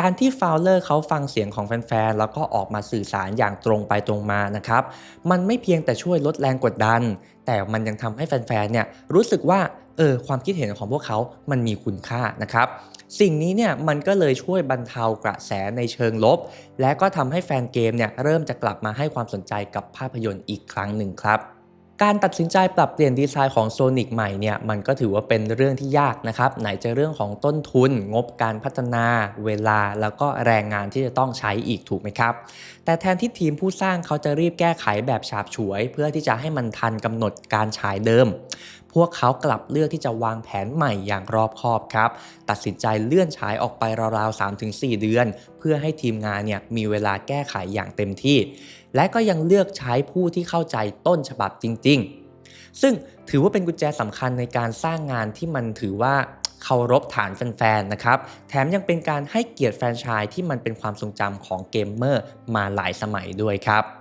การที่ฟาวเลอร์เขาฟังเสียงของแฟนๆ แล้วก็ออกมาสื่อสารอย่างตรงไปตรงมานะครับ มันไม่เพียงแต่ช่วยลดแรงกดดัน แต่มันยังทำให้แฟนๆ เนี่ยรู้สึกว่าเออความคิดเห็นของพวกเขา มันมีคุณค่านะครับ สิ่งนี้เนี่ยมันก็เลยช่วยบรรเทากระแสในเชิงลบ และก็ทำให้แฟนเกมเนี่ยเริ่มจะกลับมาให้ความสนใจกับภาพยนตร์อีกครั้งหนึ่งครับ การตัดสินใจปรับเปลี่ยนดีไซน์ของโซนิกใหม่เนี่ยมันก็ถือว่าเป็นเรื่องที่ยากนะครับไหนจะเรื่องของต้นทุน งบการพัฒนา เวลา แล้วก็แรงงานที่จะต้องใช้อีกถูกไหมครับ แต่แทนที่ทีมผู้สร้างเขาจะรีบแก้ไขแบบฉาบฉวย เพื่อที่จะให้มันทันกำหนดการฉายเดิม วกเขากลับเลือกที่จะวางแผนใหม่อย่างรอบคอบครับ ตัดสินใจเลื่อนฉายออกไปราวๆ 3-4 เดือน เพื่อให้ทีมงานเนี่ยมีเวลาแก้ไขอย่างเต็มที่ และก็ยังเลือกใช้ผู้ที่เข้าใจต้นฉบับจริง ๆ ซึ่งถือว่าเป็นกุญแจสำคัญในการสร้างงานที่มันถือว่าเคารพฐานแฟนๆ นะครับ แถมยังเป็นการให้เกียรติแฟนชส์ที่มันเป็นความทรงจำของเกมเมอร์มาหลายสมัยด้วยครับ